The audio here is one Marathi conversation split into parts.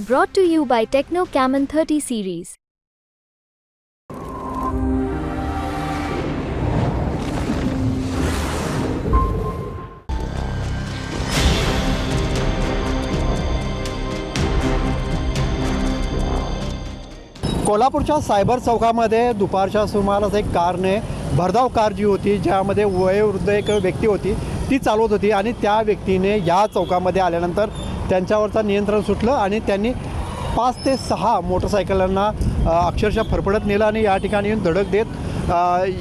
Brought to you by Techno Camon 30 series. कोल्हापूरच्या सायबर चौकामध्ये दुपारच्या सुमारास एक कारने भरधाव कार जी होती ज्यामध्ये वयोवृद्ध एक व्यक्ती होती ती चालवत होती आणि त्या व्यक्तीने या चौकामध्ये आल्यानंतर त्यांच्यावरचा नियंत्रण सुटलं आणि त्यांनी पाच ते सहा मोटरसायकलांना अक्षरशः फरफडत नेलं आणि या ठिकाणी येऊन धडक देत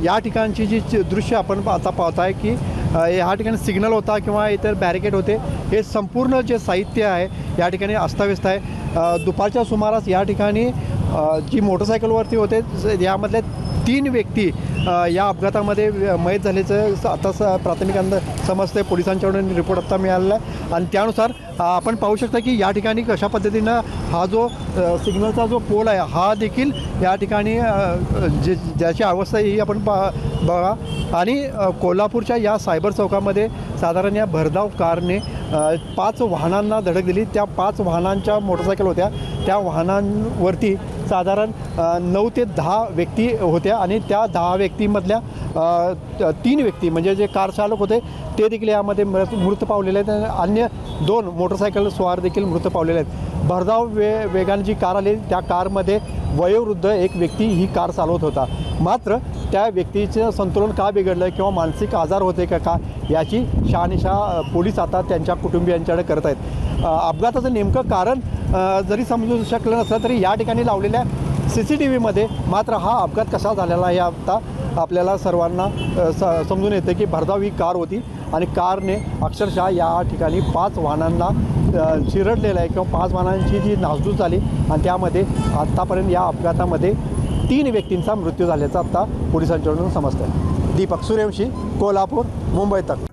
या ठिकाणची जी दृश्य आपण आता पाहत आहे की ह्या ठिकाणी सिग्नल होता किंवा इतर बॅरिकेड होते हे संपूर्ण जे साहित्य आहे या ठिकाणी अस्ताव्यस्त आहे. दुपारच्या सुमारास या ठिकाणी जी मोटरसायकलवरती होते यामधले तीन व्यक्ती या अपघातामध्ये मयत झाल्याचं आता स प्राथमिक अंद समजते पोलिसांच्याकडून रिपोर्ट आत्ता मिळालेला आहे. आणि त्यानुसार आपण पाहू शकता की या ठिकाणी कशा पद्धतीनं हा जो सिग्नलचा जो पोल आहे हा देखील या ठिकाणी जे ज्याची अवस्था आहे ही आपण पा बघा. आणि कोल्हापूरच्या या सायबर चौकामध्ये साधारण या भरधाव कारने पाच वाहनांना धडक दिली. त्या पाच वाहनांच्या मोटरसायकल होत्या. त्या वाहनांवरती साधारण नऊ ते दहा व्यक्ती होत्या आणि त्या दहा व्यक्तीमधल्या तीन व्यक्ती म्हणजे जे कार चालक होते ते देखील यामध्ये मृत मृत पावलेले आहेत. आणि अन्य दोन मोटरसायकल स्वार देखील मृत पावलेले आहेत. भरधाव वे वेगाने जी कार आली त्या कारमध्ये वयोवृद्ध एक व्यक्ती ही कार चालवत होता. मात्र त्या व्यक्तीचं संतुलन का बिघडलं किंवा मानसिक आजार होते का का याची शहानिशा पोलीस आता त्यांच्या कुटुंबियांच्याकडे करत आहेत अपघाताचं नेमकं कारण जरी समजू शकलं नसलं तरी या ठिकाणी लावलेल्या सी सी टी व्हीमध्ये मात्र हा अपघात कसा झालेला आहे आता आपल्याला सर्वांना स समजून येतं की भरधाव ही कार होती आणि कारने अक्षरशः या ठिकाणी पाच वाहनांना चिरडलेलं आहे किंवा पाच वाहनांची जी नासधूस झाली आणि त्यामध्ये आत्तापर्यंत या अपघातामध्ये तीन व्यक्तींचा मृत्यू झाल्याचं आत्ता पोलिसांच्याकडून समजतं आहे दीपक सूर्यवंशी कोल्हापूर मुंबई तक.